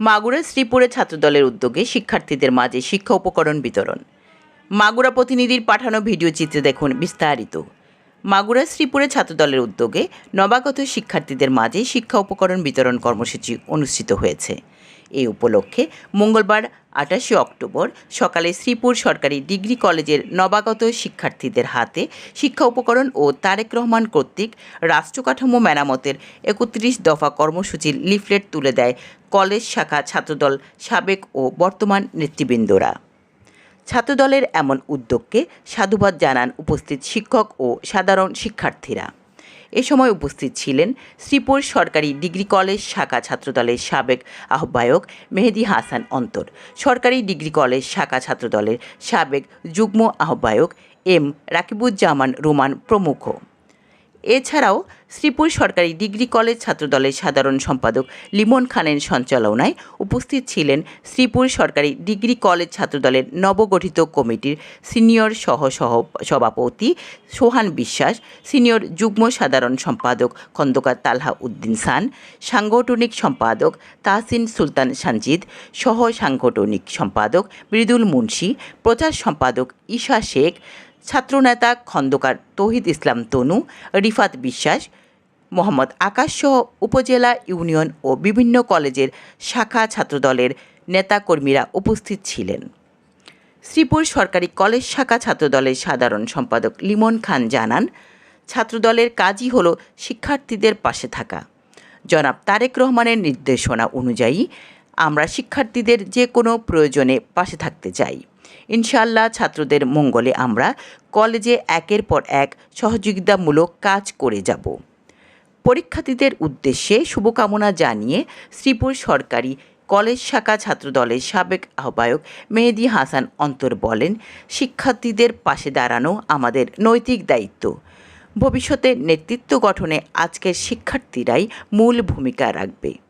মাগুরা শ্রীপুরে ছাত্রদলের উদ্যোগে শিক্ষার্থীদের মাঝে শিক্ষা উপকরণ বিতরণ। মাগুরা প্রতিনিধির পাঠানো ভিডিও চিত্রে দেখুন বিস্তারিত। মাগুরা শ্রীপুরে ছাত্রদলের উদ্যোগে নবাগত শিক্ষার্থীদের মাঝে শিক্ষা উপকরণ বিতরণ কর্মসূচি অনুষ্ঠিত হয়েছে। এই উপলক্ষে মঙ্গলবার আটাশে অক্টোবর সকালে শ্রীপুর সরকারি ডিগ্রি কলেজের নবাগত শিক্ষার্থীদের হাতে শিক্ষা উপকরণ ও তারেক রহমান কর্তৃক রাষ্ট্রকাঠামো মেরামতের একত্রিশ দফা কর্মসূচির লিফলেট তুলে দেয় কলেজ শাখা ছাত্রদল সাবেক ও বর্তমান নেতৃবৃন্দরা। ছাত্রদলের এমন উদ্যোগকে সাধুবাদ জানান উপস্থিত শিক্ষক ও সাধারণ শিক্ষার্থীরা। এ সময় উপস্থিত ছিলেন শ্রীপুর সরকারি ডিগ্রি কলেজ শাখা ছাত্রদলের সাবেক আহ্বায়ক মেহেদি হাসান অন্তর, সরকারি ডিগ্রি কলেজ শাখা ছাত্রদলের সাবেক যুগ্ম আহ্বায়ক এম রাকিবুজ্জামান রোমান প্রমুখ। এছাড়াও শ্রীপুর সরকারি ডিগ্রি কলেজ ছাত্রদলের সাধারণ সম্পাদক লিমন খানের সঞ্চালনায় উপস্থিত ছিলেন শ্রীপুর সরকারি ডিগ্রি কলেজ ছাত্রদলের নবগঠিত কমিটির সিনিয়র সহ সহ সভাপতি সোহান বিশ্বাস, সিনিয়র যুগ্ম সাধারণ সম্পাদক খন্দকার তালহা উদ্দিন সান, সাংগঠনিক সম্পাদক তাহসিন সুলতান সানজিদ সহ সাংগঠনিক সম্পাদক মৃদুল মুন্সি, প্রচার সম্পাদক ঈশা শেখ ছাত্রনেতা খন্দকার তৌহিদ ইসলাম তনু, রিফাত বিশ্বাস, মোহাম্মদ আকাশ সহ উপজেলা, ইউনিয়ন ও বিভিন্ন কলেজের শাখা ছাত্রদলের নেতাকর্মীরা উপস্থিত ছিলেন। শ্রীপুর সরকারি কলেজ শাখা ছাত্রদলের সাধারণ সম্পাদক লিমন খান জানান, ছাত্রদলের কাজই হলো শিক্ষার্থীদের পাশে থাকা। জনাব তারেক রহমানের নির্দেশনা অনুযায়ী আমরা শিক্ষার্থীদের যে কোনো প্রয়োজনে পাশে থাকতে চাই। ইনশাআল্লাহ ছাত্রদের মঙ্গলে আমরা কলেজে একের পর এক সহযোগিতামূলক কাজ করে যাব। পরীক্ষার্থীদের উদ্দেশ্যে শুভকামনা জানিয়ে শ্রীপুর সরকারি কলেজ শাখা ছাত্রদলের সাবেক আহ্বায়ক মেহেদি হাসান অন্তর বলেন, শিক্ষার্থীদের পাশে দাঁড়ানো আমাদের নৈতিক দায়িত্ব। ভবিষ্যতে নেতৃত্ব গঠনে আজকের শিক্ষার্থীরাই মূল ভূমিকা রাখবে।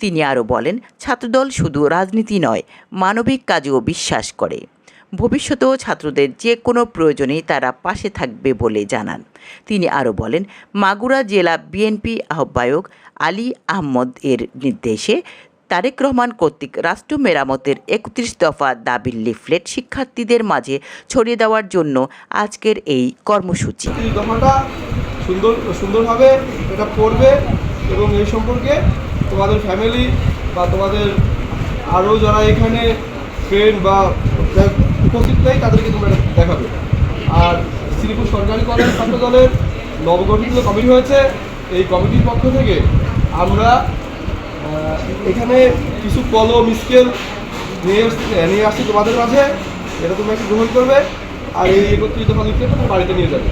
তিনি আরও বলেন, ছাত্রদল শুধু রাজনীতি নয়, মানবিক কাজেও বিশ্বাস করে। ভবিষ্যতেও ছাত্রদের যে কোনো প্রয়োজনেই তারা পাশে থাকবে বলে জানান। তিনি আরও বলেন, মাগুরা জেলা বিএনপি আহ্বায়ক আলী আহমদ এর নির্দেশে তারেক রহমান কর্তৃক রাষ্ট্র মেরামতের একত্রিশ দফা দাবির লিফলেট শিক্ষার্থীদের মাঝে ছড়িয়ে দেওয়ার জন্য আজকের এই কর্মসূচি। সুন্দর, সুন্দরভাবে এটা পড়বে এবং এই সম্পর্কে তোমাদের ফ্যামিলি বা তোমাদের আরও যারা এখানে ফ্রেন্ড বা উপস্থিত নেই, তাদেরকে তোমরা দেখাবে। আর শ্রীপুর সরকারি কলেজ ছাত্র দলের নবগঠিত কমিটি হয়েছে। এই কমিটির পক্ষ থেকে আমরা এখানে কিছু কলম স্কেল নিয়ে নিয়ে আসছি তোমাদের মাঝে। এটা তোমরা একটু গ্রহণ করবে। আর এই একত্রিত তোমার বাড়িতে নিয়ে যাবে।